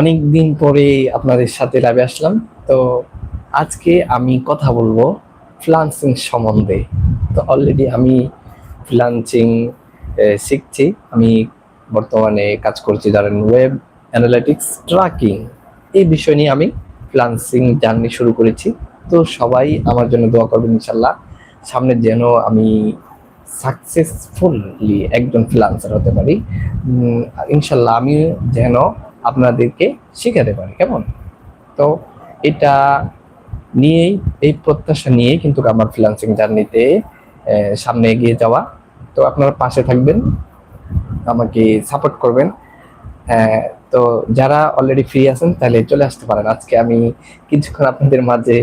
অনেক দিন পরে আপনাদের সাথে লাইভে আসলাম। তো আজকে আমি কথা বলব ফ্লান্সিং সম্বন্ধে। তো অলরেডি আমি ফ্লান্সিং শিখছি। আমি বর্তমানে কাজ করছি ধরেন ওয়েব অ্যানালিটিক্স ট্র্যাকিং এই বিষয় নিয়ে আমি ফ্লান্সিং জার্নি শুরু করেছি। তো সবাই আমার জন্য দোয়া করবেন ইনশাল্লাহ সামনে যেন আমি সাকসেসফুলি একজন ফ্রিলান্সার হতে পারি। ইনশাল্লাহ আমি যেন আপনাদেরকে শেখাতে পারে, কেমন? তো এটা নিয়েই, এই প্রত্যাশা নিয়েই কিন্তু আমার ফ্রিলান্সিং জার্নিতে সামনে এগিয়ে যাওয়া। তো আপনারা পাশে থাকবেন, আমাকে সাপোর্ট করবেন। হ্যাঁ তো যারা অলরেডি ফ্রি আছেন, তাহলে চলে আসতে পারেন। আজকে আমি কিছুক্ষণ আপনাদের মাঝে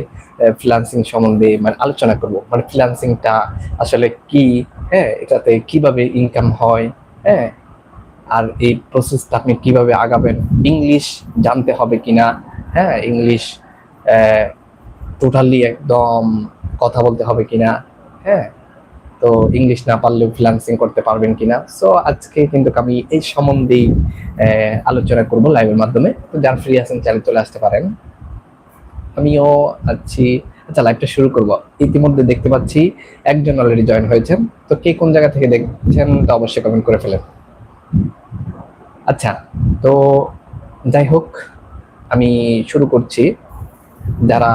ফ্রিলান্সিং সম্বন্ধে মানে আলোচনা করব। মানে ফ্রিলান্সিংটা আসলে কি? হ্যাঁ এটাতে কীভাবে ইনকাম হয়? হ্যাঁ আর এই প্রসেসটা আপনি কীভাবে আগাবেন? ইংলিশ জানতে হবে কিনা? হ্যাঁ ইংলিশ টোটালি একদম কথা বলতে হবে কিনা? হ্যাঁ তো ইংলিশ না পারলেও ফ্রিল্যান্সিং করতে পারবেন কিনা? সো আজকে কিন্তু আমি এই সম্বন্ধেই আলোচনা করব লাইভের মাধ্যমে। তো যারা ফ্রি আছেন চাইলে চলে আসতে পারেন। আমিও আছি। আচ্ছা লাইভটা শুরু করব। ইতিমধ্যে দেখতে পাচ্ছি একজন অলরেডি জয়েন হয়েছেন। তো কে কোন জায়গা থেকে দেখছেন, তা অবশ্যই কমেন্ট করে ফেলেন। আচ্ছা তো যাই হোক, আমি শুরু করছি। যারা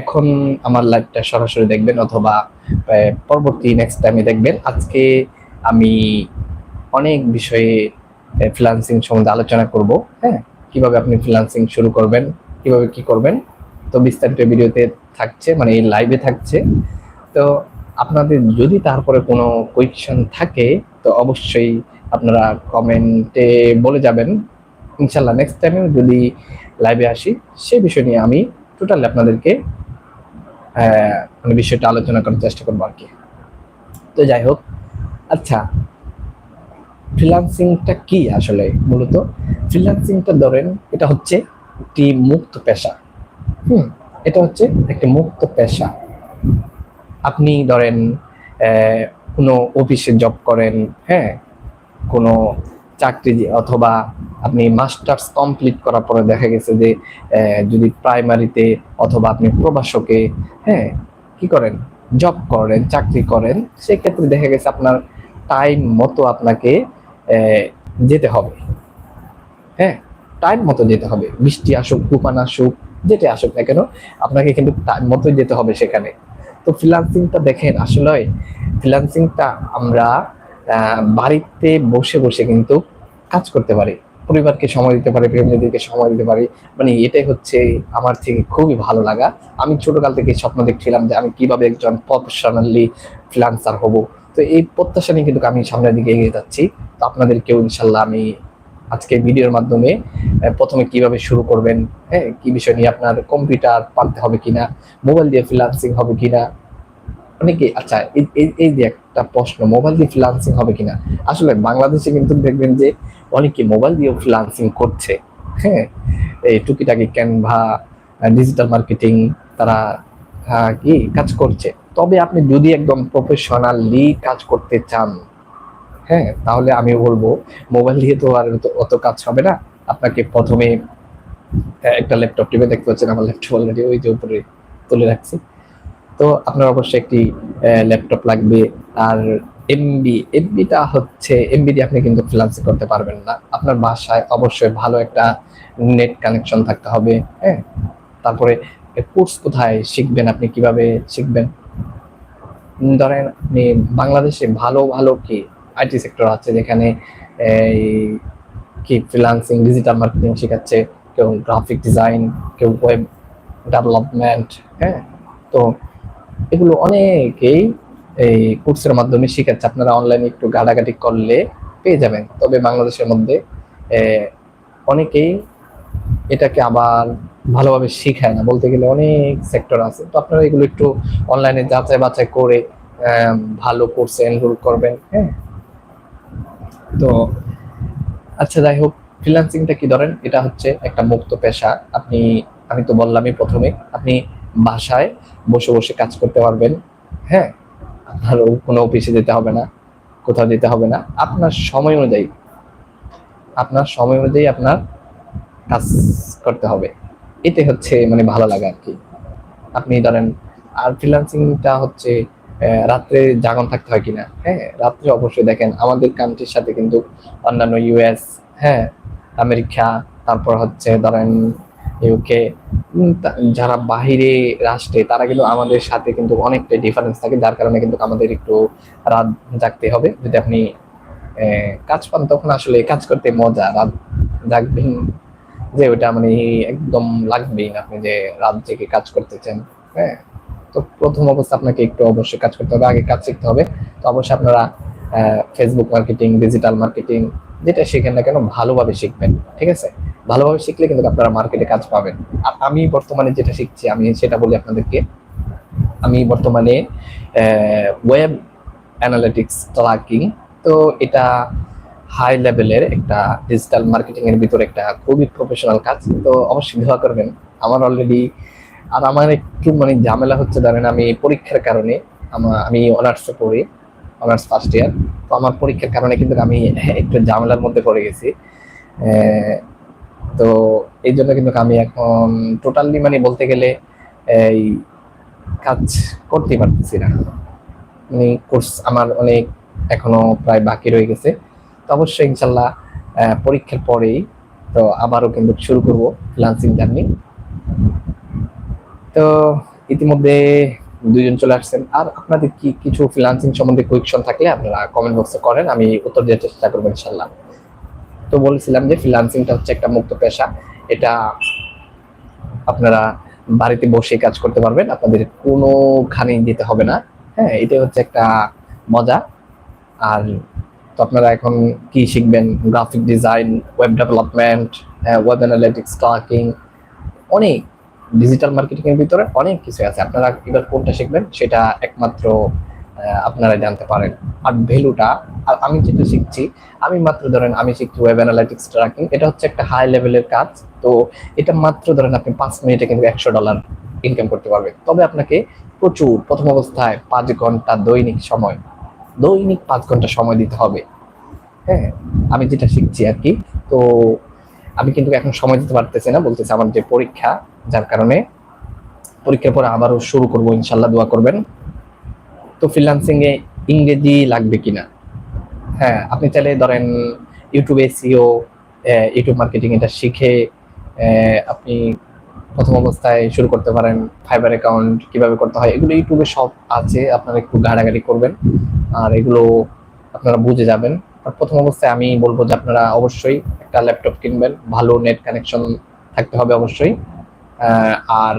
এখন আমার লাইভটা সরাসরি দেখবেন অথবা পরবর্তী নেক্সট টাইমে দেখবেন, আজকে আমি অনেক বিষয়ে ফ্রিল্যান্সিং সম্বন্ধে আলোচনা করব হ্যাঁ? কীভাবে আপনি ফ্রিল্যান্সিং শুরু করবেন, কীভাবে কি করবেন? তো বিস্তারিত ভিডিওতে থাকছে মানে এই লাইভে থাকছে। তো আপনাদের যদি তারপরে কোনো কোয়েকশন থাকে, তো অবশ্যই আপনারা কমেন্টে বলে যাবেন। ইনশাল্লাহ নেক্সট টাইমে যদি লাইভে আসি, সে বিষয় নিয়ে আমি টোটালি আপনাদেরকে মানে বিষয়টা আলোচনা করার চেষ্টা করব আর কি। তো যাই হোক আচ্ছা ফ্রিল্যান্সিংটা কি আসলে মূলত? ফ্রিল্যান্সিংটা ধরেন, এটা হচ্ছে একটি মুক্ত পেশা। হুম, এটা হচ্ছে একটি মুক্ত পেশা। আপনি ধরেন কোনো অফিসে জব করেন হ্যাঁ কোনো চাকরি অথবা আপনি মাস্টার্স কমপ্লিট করার পরে দেখা গেছে যে যদি প্রাইমারিতে অথবা আপনি প্রবাসকে হ্যাঁ কি করেন? জব করেন, চাকরি করেন, সেক্ষেত্রে দেখা গেছে আপনার টাইম মতো আপনাকে যেতে হবে। হ্যাঁ টাইম মতো যেতে হবে। বৃষ্টি আসুক, তুফান আসুক যেটা আসুক না কেন, আপনাকে কিন্তু টাইম মতো যেতে হবে সেখানে। তো ফ্রিল্যান্সিংটা দেখেন আসলে ফ্রিল্যান্সিংটা আমরা বাড়িতে বসে বসে কিন্তু কাজ করতে পারি, পরিবারকে সময় দিতে পারি ফ্যামিলিদেরকে সময় দিতে পারি। মানে এটাই হচ্ছে আমার থেকে খুবই ভালো লাগা। আমি ছোটকাল থেকে স্বপ্ন দেখছিলাম যে আমি কীভাবে একজন প্রফেশনালি ফ্রিল্যান্সার হব। তো এই প্রত্যাশা নিয়ে কিন্তু আমি সামনের দিকে এগিয়ে যাচ্ছি। তো আপনাদেরকেও ইনশাল্লাহ আমি আজকে ভিডিওর মাধ্যমে প্রথমে কীভাবে শুরু করবেন হ্যাঁ কি বিষয় নিয়ে আপনার কম্পিউটার পারতে হবে কিনা মোবাইল দিয়ে ফ্রিল্যান্সিং হবে কিনা অনেকে আচ্ছা এই- যে একটা প্রশ্ন মোবাইল দিয়ে ফ্রিল্যান্সিং হবে কিনা? আসলে বাংলাদেশে কিন্তু দেখবেন যে অনেকে মোবাইল দিয়েও ফ্রিল্যান্সিং করছে। হ্যাঁ এই টুকিটাকি ক্যানভা ডিজিটাল মার্কেটিং তারা কি কাজ করছে। তবে আপনি যদি একদম প্রফেশনালি কাজ করতে চান হ্যাঁ তাহলে আমি বলব মোবাইল দিয়ে তো আর অত- কাজ হবে না। আপনাকে প্রথমে একটা ল্যাপটপ টিপে দেখতে পাচ্ছেন আমার ল্যাপটপ অলরেডি ওই যে উপরে তুলে রাখছি। তো আপনার অবশ্যই একটি ল্যাপটপ লাগবে। আর এমবি এমবিটা হচ্ছে এমবি দিয়ে আপনি কিন্তু ফ্রিল্যান্সিং করতে পারবেন না। আপনার বাসায় অবশ্যই ভালো একটা নেট কানেকশন থাকতে হবে হ্যাঁ? তারপরে কোর্স কোথায় শিখবেন আপনি, কীভাবে শিখবেন? ধরেন আপনি বাংলাদেশে ভালো ভালো কি আইটি সেক্টর আছে যেখানে এই কি ফ্রিল্যান্সিং ডিজিটাল মার্কেটিং শেখাচ্ছে, কেউ গ্রাফিক ডিজাইন কেউ ওয়েব ডেভেলপমেন্ট হ্যাঁ? তো এগুলো অনেকেই এই কোর্সের মাধ্যমে শিখাচ্ছে। আপনারা অনলাইনে একটু গাড়াগাড়ি করলে পেয়ে যাবেন। তবে বাংলাদেশের মধ্যে অনেকেই এটাকে আবার ভালোভাবে শিখায় না। বলতে গেলে অনেক সেক্টর আছে। তো আপনারা এগুলো একটু অনলাইনে যাচাই বাছাই করে ভালো কোর্সে এনরোল করবেন হ্যাঁ? তো আচ্ছা যাই হোক ফ্রিল্যান্সিংটা কি ধরেন? এটা হচ্ছে একটা মুক্ত পেশা। আপনি, আমি তো বললামই প্রথমে। আপনি বাসায় বসে বসে কাজ করতে পারবেন। হ্যাঁ আপনার কোনো অফিসে যেতে হবে না, কোথাও যেতে হবে না। আপনার সময় অনুযায়ী, আপনার সময় অনুযায়ী আপনার কাজ করতে হবে। এতে হচ্ছে মানে ভালো লাগে আর কি। আপনি ধরেন, আর ফ্রিল্যান্সিংটা হচ্ছে রাত্রে জাগন থাকতে হয় কিনা? হ্যাঁ রাত্রে অবশ্যই দেখেন, আমাদের কান্ট্রির সাথে কিন্তু অন্যান্য ইউএস হ্যাঁ আমেরিকা, তারপর হচ্ছে ধরেন ইউকে যারা বাহিরে রাষ্ট্রে, তারা কিন্তু আমাদের সাথে কিন্তু অনেকটা ডিফারেন্স থাকে। যার কারণে কিন্তু আমাদের একটু রাত জাগতে হবে। যদি আপনি কাজ পান, তখন আসলে কাজ করতে মজা। রাত জাগবেন যে, ওটা মানে একদম লাগবেই না আপনি যে, রাত জেগে কাজ করতেছেন। হ্যাঁ? তো প্রথম অবস্থা আপনাকে একটু অবশ্যই কাজ করতে হবে। আগে কাজ শিখতে হবে। তো অবশ্যই আপনারা ফেসবুক মার্কেটিং ডিজিটাল মার্কেটিং যেটা শিখেন না কেন, ভালোভাবে শিখবেন। ঠিক আছে? ভালোভাবে শিখলে কিন্তু আপনারা মার্কেটে কাজ পাবেন। আর আমি বর্তমানে যেটা শিখছি, আমি সেটা বলি আপনাদেরকে। আমি বর্তমানে ওয়েব অ্যানালিটিক্স ট্র্যাকিং তো এটা হাই লেভেলের একটা ডিজিটাল মার্কেটিং এর ভিতরে একটা খুবই প্রফেশনাল কাজ। তো অবশ্যই দোয়া করবেন। আমার অলরেডি আর আমার একটু মানে ঝামেলা হচ্ছে, ধরেন আমি পরীক্ষার কারণে আমার আমি অনার্সে পড়ি অনার্স ফার্স্ট ইয়ার তো আমার পরীক্ষার কারণে কিন্তু আমি একটু ঝামেলার মধ্যে পড়ে গেছি। তো এই জন্য কিন্তু আমি এখন টোটালি মানে বলতে গেলে এই কাজ করতে পারতেছি না। মানে কোর্স আমার অনেক এখনও প্রায় বাকি রয়ে গেছে। তো অবশ্যই ইনশাল্লাহ পরীক্ষার পরেই তো আবারও কিন্তু শুরু করব ফ্রিল্যান্সিং জার্নি তো ইতিমধ্যে দুইজন চলে আসছেন। আর আপনাদের কি কিছু ফ্রিল্যান্সিং সম্বন্ধে কোয়েকশন থাকলে আপনারা কমেন্ট বক্সে করেন, আমি উত্তর দেওয়ার চেষ্টা করব ইনশাল্লাহ। তো বলেছিলাম যে ফ্রিল্যান্সিংটা হচ্ছে একটা মুক্ত পেশা। এটা আপনারা বাড়িতে বসে কাজ করতে পারবেন, আপনাদের কোনোখানে যেতে হবে না। হ্যাঁ এটা হচ্ছে একটা মজা। আর তো আপনারা এখন কি শিখবেন? Graphic design web development web analytics tracking অনেক ডিজিটাল মার্কেটিং এর ভিতরে অনেক কিছু আছে। আপনারা এবার কোনটা শিখবেন? সেটা একমাত্র আপনারা জানতে পারেন। আর ভ্যালুটা আর আমি যেটা শিখছি, আমি মাত্র ধরেন আমি শিখছি ওয়েব অ্যানালিটিক্স ট্র্যাকিং এটা হচ্ছে একটা হাই লেভেলের কাজ। তো এটা মাত্র ধরেন আপনি পাঁচ মিনিটে কিন্তু একশো ডলার ইনকাম করতে পারবেন। তবে আপনাকে প্রচুর, প্রথম অবস্থায় পাঁচ ঘণ্টা দৈনিক সময়, দৈনিক পাঁচ ঘণ্টা সময় দিতে হবে। হ্যাঁ আমি যেটা শিখছি আর কি, তো আমি কিন্তু এখন সময় দিতে পারতেছি না, বলতেছি আমার যে পরীক্ষা, যার কারণে পরীক্ষার পরে আবারও শুরু করব, ইনশাল্লাহ দোয়া করবেন। তো ফ্রিল্যান্সিং এ ইংরেজি লাগবে কিনা? হ্যাঁ আপনি চাইলে ধরেন ইউটিউবে সিও ইউটিউব মার্কেটিং এটা শিখে আপনি প্রথম অবস্থায় শুরু করতে পারেন ফাইবার অ্যাকাউন্ট কীভাবে করতে হয়, এগুলো ইউটিউবে সব আছে, আপনারা একটু ঘাটাঘাটি করবেন, আর এগুলো আপনারা বুঝে যাবেন। আর প্রথম অবস্থায় আমি বলব যে আপনারা অবশ্যই একটা ল্যাপটপ কিনবেন, ভালো নেট কানেকশন থাকতে হবে অবশ্যই আর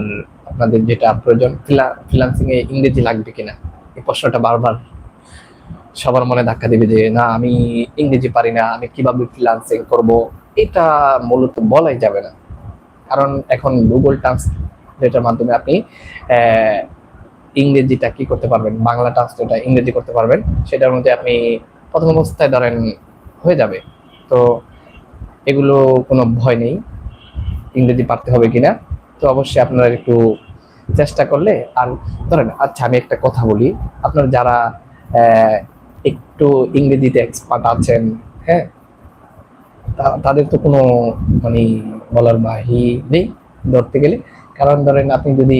আপনাদের যেটা প্রয়োজন ফ্রিল্যান্সিং এ ইংরেজি লাগবে কিনা। এই প্রশ্নটা বারবার সবার মনে ধাক্কা দিবে যে, না, আমি ইংরেজি পারি না, আমি কীভাবে ফ্রিল্যান্সিং করব? এটা মূলত বলাই যাবে না। কারণ এখন গুগল ট্রান্সলেটের মাধ্যমে আপনি ইংরেজিটা কি করতে পারবেন? বাংলা ট্রান্সলেটটা ইংরেজি করতে পারবেন। সেটার মধ্যে আপনি প্রথম অবস্থায় ধরেন হয়ে যাবে। তো এগুলো কোনো ভয় নেই। ইংরেজি পারতে হবে কিনা? তো অবশ্যই আপনারা একটু চেষ্টা করলে আর ধরেন আচ্ছা আমি একটা কথা বলি। আপনার যারা একটু ইংরেজিতে এক্সপার্ট আছেন হ্যাঁ তাদের তো কোনো মানে বলার বাহি নেই ধরতে গেলে। কারণ ধরেন, আপনি যদি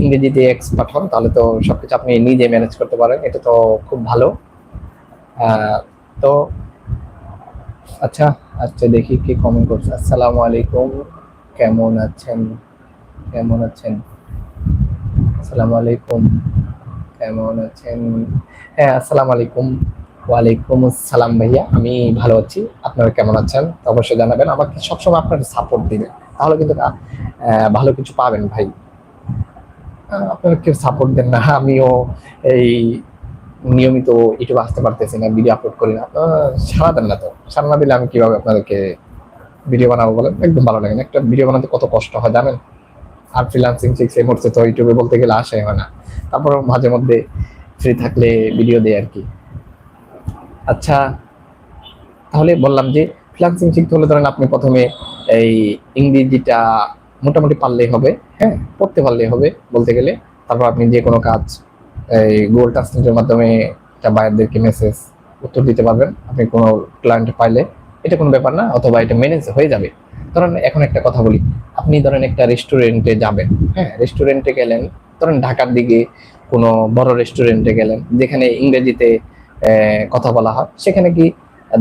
ইংরেজিতে এক্সপার্ট হন, তাহলে তো সবকিছু আপনি নিজে ম্যানেজ করতে পারেন। এটা তো খুব ভালো। তো আচ্ছা আচ্ছা দেখি কি কমেন্ট করছে। আসসালামু আলাইকুম। কেমন আছেন? কেমন আছেন? আসসালামু আলাইকুম। কেমন আছেন? হ্যাঁ আসসালামু আলাইকুম। ওয়ালাইকুম আসসালাম ভাইয়া, আমি ভালো আছি। আপনারা কেমন আছেন? অবশ্যই জানাবেন, আমাকে সবসময় সাপোর্ট দিবেন। তাহলে কিন্তু ভালো কিছু পাবেন ভাই। আপনারা কেউ সাপোর্ট দেন না, আমিও এই নিয়মিত ইউটিউবে আসতে পারতেছি না ভিডিও আপলোড করি না। সারা দেন না তো। সারা না দিলে আমি কীভাবে আপনাদেরকে ভিডিও বানাবো বলেন? একদম ভালো লাগে না। একটা ভিডিও বানাতে কত কষ্ট হয়, জানেন? আর ফ্রিলান্সিং শিখছে এই মুহূর্তে তো ইউটিউবে বলতে গেলে আসাই হয় না। তারপর মাঝে মধ্যে ফ্রি থাকলে ভিডিও দেয় আর কি। আচ্ছা তাহলে বললাম যে ফ্রিলান্সিং শিখতে হলে ধরেন আপনি প্রথমে এই ইংরেজিটা মোটামুটি পারলেই হবে হ্যাঁ? পড়তে পারলেই হবে বলতে গেলে। তারপর আপনি যে কোনো কাজ, এই গুগল ট্রান্সলেটের মাধ্যমে একটা বায়ারদেরকে মেসেজ উত্তর দিতে পারবেন। আপনি কোনো ক্লায়েন্ট পাইলে, এটা কোনো ব্যাপার না, অথবা এটা ম্যানেজ হয়ে যাবে। ধরেন এখন একটা কথা বলি, আপনি ধরেন একটা রেস্টুরেন্টে যাবেন হ্যাঁ? রেস্টুরেন্টে গেলেন, ধরেন ঢাকার দিকে কোনো বড় রেস্টুরেন্টে গেলেন, যেখানে ইংরেজিতে কথা বলা হয়, সেখানে কি,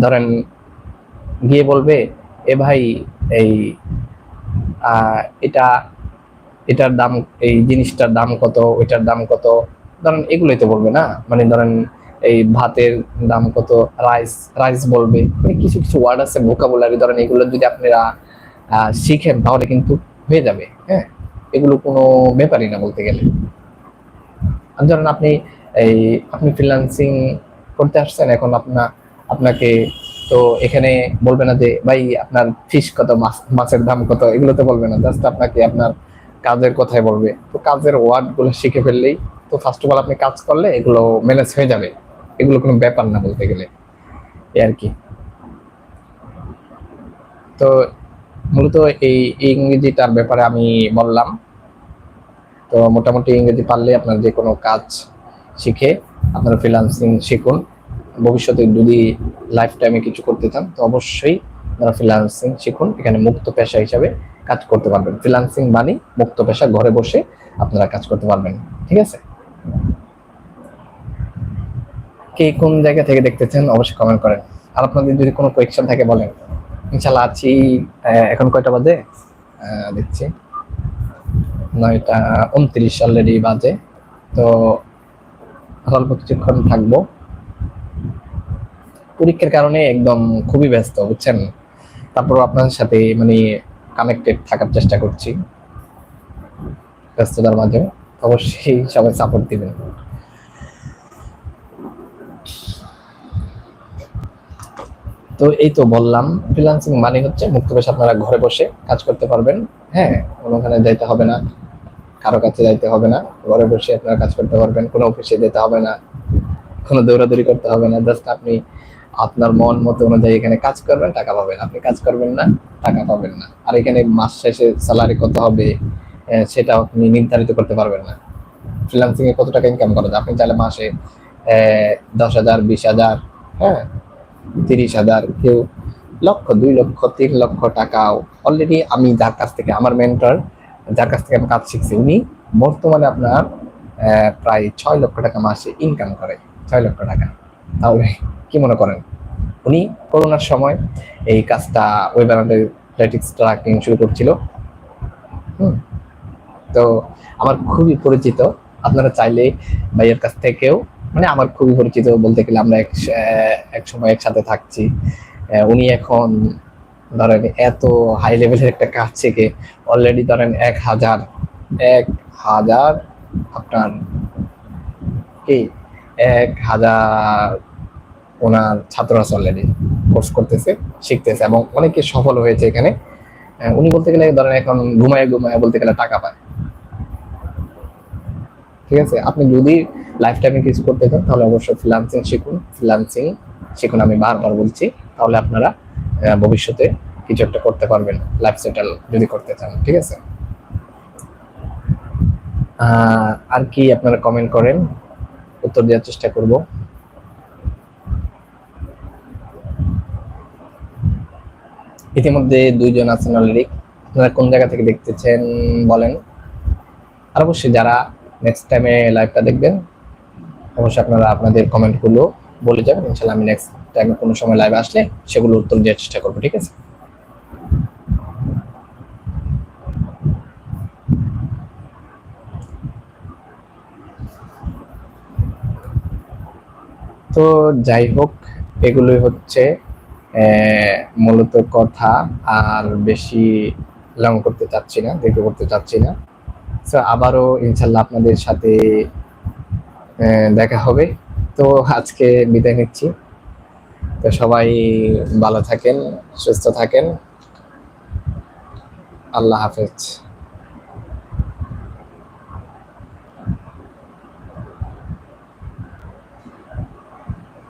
ধরেন গিয়ে বলবে, এ ভাই, এই এটা, এটার দাম, এই জিনিসটার দাম কত, ওইটার দাম কত? ধরেন এগুলোই তো বলবে না? মানে ধরেন এই ভাতের দাম কত, রাইস রাইস বলবে মানে কিছু কিছু ওয়ার্ড আছে ভোকাবুলারি ধরেন এগুলো যদি আপনারা শিখেন, তাহলে কিন্তু হয়ে যাবে হ্যাঁ? এগুলো কোনো ব্যাপারই না বলতে গেলে। ধরেন আপনি এই, আপনি ফ্রিল্যান্সিং করতে আসছেন, এখন আপনার, আপনাকে তো এখানে বলবে না যে, ভাই, আপনার ফিস কত মাছ মাছের দাম কত? এগুলো তো বলবে না জাস্ট আপনাকে আপনার কাজের কথাই বলবে। তো কাজের ওয়ার্ডগুলো শিখে ফেললেই তো ফার্স্ট অফ অল আপনি কাজ করলে এগুলো ম্যানেজ হয়ে যাবে। এগুলো কোনো ব্যাপার না বলতে গেলে। এই আর কি। তো মূলত এই ইংরেজিটার ব্যাপারে আমি বললাম। তো মোটামুটি ইংরেজি পারলে আপনার যে কোনো কাজ শিখে আপনারা ফ্রিল্যান্সিং শিখুন। ভবিষ্যতে যদি লাইফ টাইমে কিছু করতে চান, তো অবশ্যই আপনারা ফ্রিল্যান্সিং শিখুন। এখানে মুক্ত পেশা হিসাবে কাজ করতে পারবেন। ফ্রিল্যান্সিং মানে মুক্ত পেশা, ঘরে বসে আপনারা কাজ করতে পারবেন। ঠিক আছে? কে কোন জায়গা থেকে দেখতেছেন, অবশ্যই কমেন্ট করেন। আর আপনাদের যদি কোনো কোয়েকশন থাকে বলেন। ইনশাল্লাহ আছি এখন কয়টা বাজে? দেখছি। নয়টা উনত্রিশ অলরেডি বাজে। তো অল্প কিছুক্ষণ থাকব। পরীক্ষার কারণে একদম খুবই ব্যস্ত, বুঝছেন? তারপর আপনাদের সাথে মানে কানেক্টেড থাকার চেষ্টা করছি। ব্যস্ততার মাঝে অবশ্যই সবাই সাপোর্ট দিবেন। তো এই তো বললাম ফ্রিল্যান্সিং মানে হচ্ছে মুক্ত পেশা আপনারা ঘরে বসে কাজ করতে পারবেন। হ্যাঁ কোনোখানে যাইতে হবে না, কারও কাছে যাইতে হবে না, ঘরে বসে আপনারা কাজ করতে পারবেন, কোনো অফিসে যেতে হবে না, কোনো দৌড়াদৌড়ি করতে হবে না জাস্ট আপনি আপনার মন মতো অনুযায়ী এখানে কাজ করবেন, টাকা পাবেন। আপনি কাজ করবেন না, টাকা পাবেন না। আর এখানে মাস শেষে স্যালারি কত হবে সেটা আপনি নির্ধারিত করতে পারবেন না। ফ্রিল্যান্সিং এ কত টাকা ইনকাম করা যায়? আপনি চাইলে মাসে দশ হাজার, বিশ হাজার হ্যাঁ তিরিশ হাজার, কেউ লক্ষ, দুই লক্ষ, তিন লক্ষ টাকাও অলরেডি আমি যার কাছ থেকে, আমার মেন্টর যার কাছ থেকে আমি কাজ শিখছি, উনি বর্তমানে আপনার প্রায় ছয় লক্ষ টাকা মাসে ইনকাম করে। ছয় লক্ষ টাকা। তাহলে কি মনে করেন? উনি করোনার সময় এই কাজটা ওয়েব শুরু করছিল। হুম। তো আমার খুবই পরিচিত। আপনারা চাইলে ভাইয়ের কাছ থেকেও মানে আমার খুবই পরিচিত বলতে গেলে আমরা এক সময় একসাথে থাকছি। উনি এখন ধরেন এত হাই লেভেলের একটা কাজ থেকে অলরেডি ধরেন এক হাজার এক হাজার আপনার কি? এক হাজার ওনার ছাত্র আছে অলরেডি কোর্স করতেছে, শিখতেছে এবং অনেকে সফল হয়েছে এখানে। উনি বলতে গেলে ধরেন এখন ঘুমায় ঘুমায় বলতে গেলে টাকা পায়। ঠিক আছে? আপনি যদি লাইফ টাইমে কিছু করতে চান, তাহলে অবশ্যই ফ্রিল্যান্সিং শিখুন। ফ্রিল্যান্সিং শিখুন আমি বারবার বলছি, তাহলে আপনারা ভবিষ্যতে কিছু একটা করতে পারবেন লাইফ সেটেল যদি করতে চান, ঠিক আছে? আর কি আপনারা কমেন্ট করেন? উত্তর দেওয়ার চেষ্টা করব। ইতিমধ্যে দুইজন আছেন অলরেডি আপনারা কোন জায়গা থেকে দেখতেছেন বলেন? আর অবশ্যই যারা নেক্সট টাইমে লাইভটা দেখবেন। অবশ্যই আপনারা আপনাদের কমেন্টগুলো বলে যাবেন। ইনশাল্লাহ আমি নেক্সট টাইমে কোনো সময় লাইভে আসলে সেগুলো উত্তর দেওয়ার চেষ্টা করব, ঠিক আছে? তো যাই হোক, এগুলোই হচ্ছে মূলত কথা। আর বেশি লং করতে চাচ্ছি না, দীর্ঘ করতে চাচ্ছি না। তো আবারও ইনশাল্লাহ আপনাদের সাথে দেখা হবে। তো আজকে বিদায় নিচ্ছি। তো সবাই ভালো থাকেন, সুস্থ থাকেন। আল্লাহ হাফেজ।